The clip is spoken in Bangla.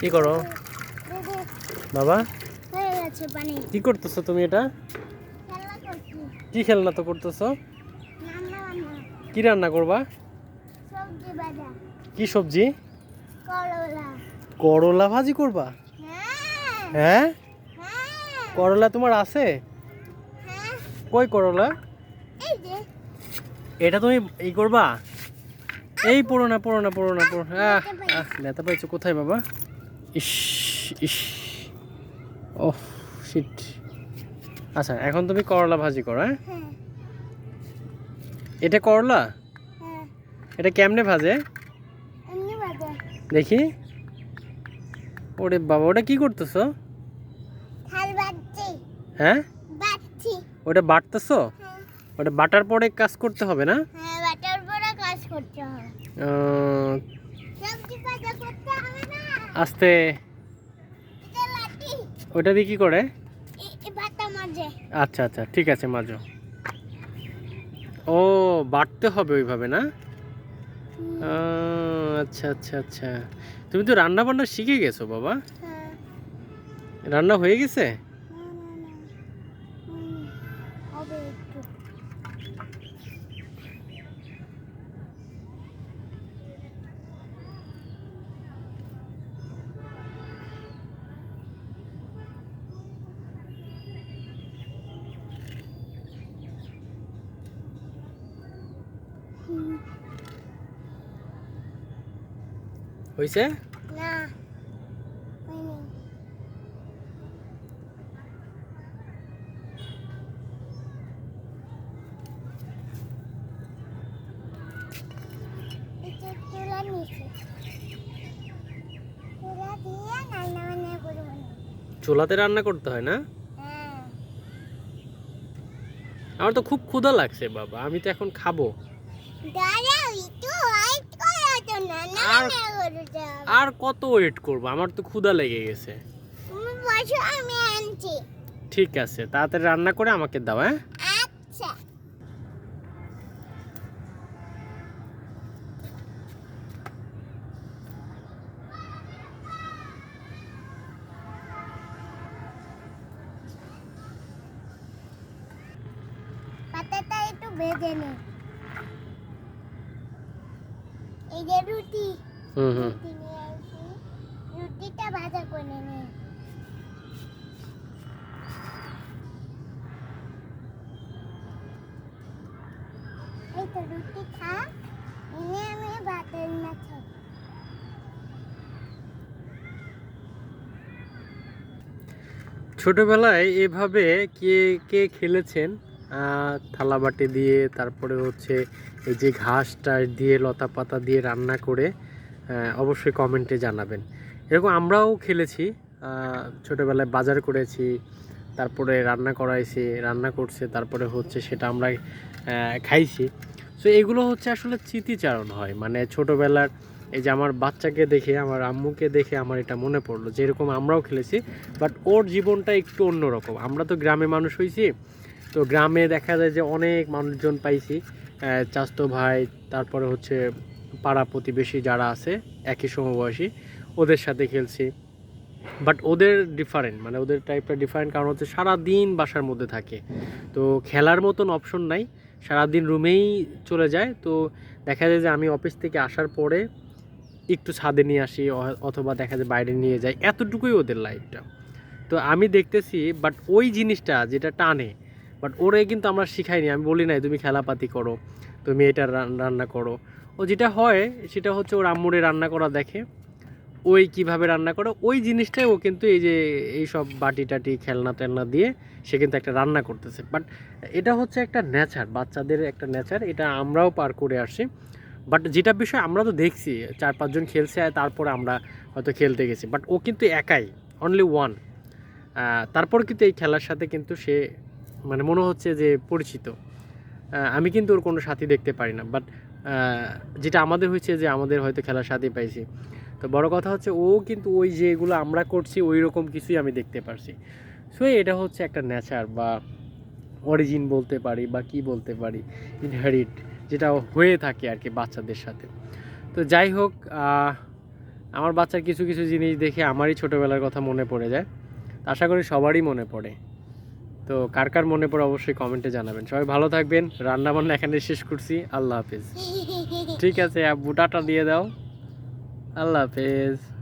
কি করো? বাবা? হয়ে কি করতেছো তুমি এটা? কি খেলনা তো করতেছো? কি রান্না করবা? কি সবজি? করলা ভাজি করবা? হ্যাঁ? হ্যাঁ হ্যাঁ করলা তোমার আছে? হ্যাঁ কই করলা? এটা তুমি এই করবা? এই পড়ো না পড়ো না পড়ো না পড়ো আহ আহ, পাইছো কোথায় বাবা? ইস ইস। ও শিট আচ্ছা এখন তুমি করলা ভাজি করো হ্যাঁ? হ্যাঁ। এটা করলা? হ্যাঁ। এটা কেমনে ভাজে? দেখি। ওরে বাবা ওটা কি করতেছো? হ্যাঁ? ওটা বাটতেছো? হ্যাঁ। ওটা বাটার পরে কাজ করতে হবে না? বাটার পরে কাজ করতে হবে। আস্তে। ওটা দিয়ে কি করে? মাঝে আচ্ছা আচ্ছা ঠিক আছে মাজো। ও বাটতে হবে ওইভাবে না? আচ্ছা আচ্ছা আচ্ছা। তুমি তো রান্না বান্না শিখে গেছো বাবা। হ্যাঁ। রান্না হয়ে গেছে না না না হুম, হবে একটু হুম, হয়েছে না হয়নি এটা তুলা নিচে তুলা দিয়ে রান্না বান্না করব না। চুলাতে রান্না করতে হয় না? হ্যাঁ। আমার তো খুব ক্ষুধা লাগছে বাবা আমি তো এখন খাব। দাঁড়াও একটু আর- আর কত ওয়েট করব? আমার তো ক্ষুধা লেগে গেছে। আমি আনছি। ঠিক আছে তাড়াতাড়ি রান্না করে আমাকে দাও হ্যাঁ? আচ্ছা। পাতাটা একটু ভেজে নে। এই যে রুটি। হুম হুম। নিয়ে রুটিটা ভাজা করে নে। এই তো রুটি খা এনে আমি না খাই ছোটবেলায় এভাবে কে কে খেলেছেন? আহ, থালা বাটি দিয়ে তারপরে হচ্ছে এই যে ঘাসটা দিয়ে লতা পাতা দিয়ে রান্না করে অবশ্যই কমেন্টে জানাবেন। এরকম আমরাও খেলেছি ছোটোবেলায় বাজার করেছি তারপরে রান্না করাইছি রান্না করছে তারপরে হচ্ছে সেটা আমরা খাইছি। সো এগুলো হচ্ছে আসলে স্মৃতিচারণ হয়। মানে ছোটোবেলার এই যে আমার বাচ্চাকে দেখে আমার আম্মুকে দেখে আমার এটা মনে পড়ল যে এরকম আমরাও খেলেছি বাট ওর জীবনটা একটু অন্যরকম। আমরা তো গ্রামে মানুষ হয়েছি তো গ্রামে দেখা যায় যে অনেক মানুষজন পাইছি চাস্তো ভাই, তারপরে হচ্ছে পাড়া প্রতিবেশী যারা আছে, একই সমবয়সী, ওদের সাথে খেলছি। বাট ওদের ডিফারেন্ট মানে ওদের টাইপটা ডিফারেন্ট কারণ হচ্ছে সারা দিন বাসার মধ্যে থাকে। তো খেলার মতন অপশন নাই, সারাদিন রুমেই চলে যায়। তো দেখা যায় যে আমি অফিস থেকে আসার পরে একটু ছাদে নিয়ে আসি অথবা দেখা যায় বাইরে নিয়ে যাই, এতটুকুই ওদের লাইফটা তো আমি দেখতেছি বাট ওই জিনিসটা যেটা টানে বাট ওরে কিন্তু আমরা শিখাইনি, আমি বলি নাই, তুমি খেলাপাতি করো, তুমি এটা রান্না করো। ও যেটা হয়, সেটা হচ্ছে ওর আম্মুরে রান্না করা দেখে। ওই কীভাবে রান্না করে, ওই জিনিসটাই ও কিন্তু এই যে, এই সব বাটি টাটি খেলনা টেলনা দিয়ে সে কিন্তু একটা রান্না করতেছে। বাট এটা হচ্ছে একটা নেচার বাচ্চাদের একটা নেচার এটা আমরাও পার করে আসছি। বাট যেটা বিষয়, আমরা তো দেখছি চার পাঁচজন খেলছে আর তারপরে আমরা হয়তো খেলতে গেছি। বাট ও কিন্তু একাই অনলি ওয়ান তারপর কিন্তু এই খেলার সাথে কিন্তু সে মানে মনে হচ্ছে যে পরিচিত। আমি কিন্তু ওর কোনো সাথী দেখতে পারি না বাট যেটা আমাদের হয়েছে যে আমাদের হয়তো খেলার সাথী পাইছি। তো বড় কথা হচ্ছে ও কিন্তু ওই যেগুলো আমরা করছি, ওই রকম কিছুই আমি দেখতে পারছি। সো এটা হচ্ছে একটা নেচার বা অরিজিন বলতে পারি বা কি বলতে পারি ইনহেরিট যেটা হয়ে থাকে আর কি বাচ্চাদের সাথে। তো যাই হোক আমার বাচ্চার কিছু কিছু জিনিস দেখে আমারই ছোটোবেলার কথা মনে পড়ে যায়। আশা করি সবারই মনে পড়ে। তো কার কার মনে পড়ে অবশ্যই কমেন্টে জানাবেন। সবাই ভালো থাকবেন রান্না বান্না এখানে শেষ করছি, আল্লাহ হাফেজ। ঠিক আছে, আব্বু, টাটা দিয়ে দাও। আল্লাহ হাফেজ।